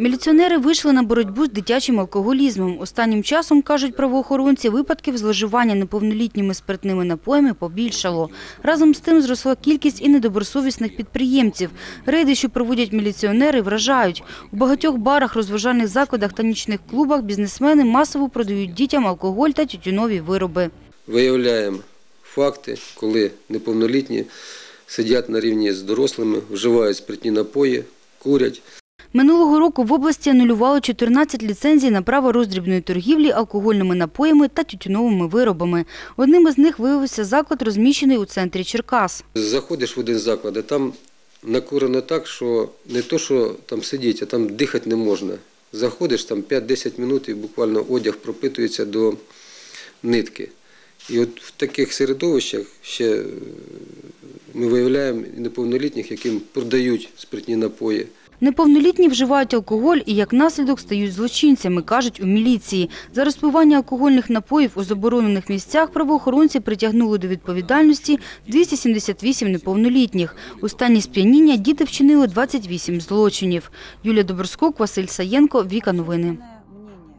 Міліціонери вийшли на боротьбу з дитячим алкоголізмом. Останнім часом, кажуть правоохоронці, випадків зловживання неповнолітніми спиртними напоями побільшало. Разом з тим зросла кількість і недобросовісних підприємців. Рейди, що проводять міліціонери, вражають. У багатьох барах, розважальних закладах та нічних клубах бізнесмени масово продають дітям алкоголь та тютюнові вироби. Виявляємо факти, коли неповнолітні сидять на рівні з дорослими, вживають спиртні напої, курять. Минулого року в області анулювали 14 ліцензій на право роздрібної торгівлі алкогольними напоями та тютюновими виробами. Одним із них виявився заклад, розміщений у центрі Черкас. Заходиш в один заклад, а там накурено так, що не то, що там сидіти, а там дихати не можна. Заходиш там 5-10 минут і буквально одяг пропитується до нитки. І от в таких середовищах ще е, ми виявляємо неповнолітніх, яким продають спиртні напої. Неповнолітні вживають алкоголь і як наслідок стають злочинцями, кажуть у міліції. За розпивання алкогольних напоїв у заборонених місцях правоохоронці притягнули до відповідальності 278 неповнолітніх. У стані сп'яніння діти вчинили 28 злочинів. Юлія Доброскок, Василь Саєнко, Віка Новини.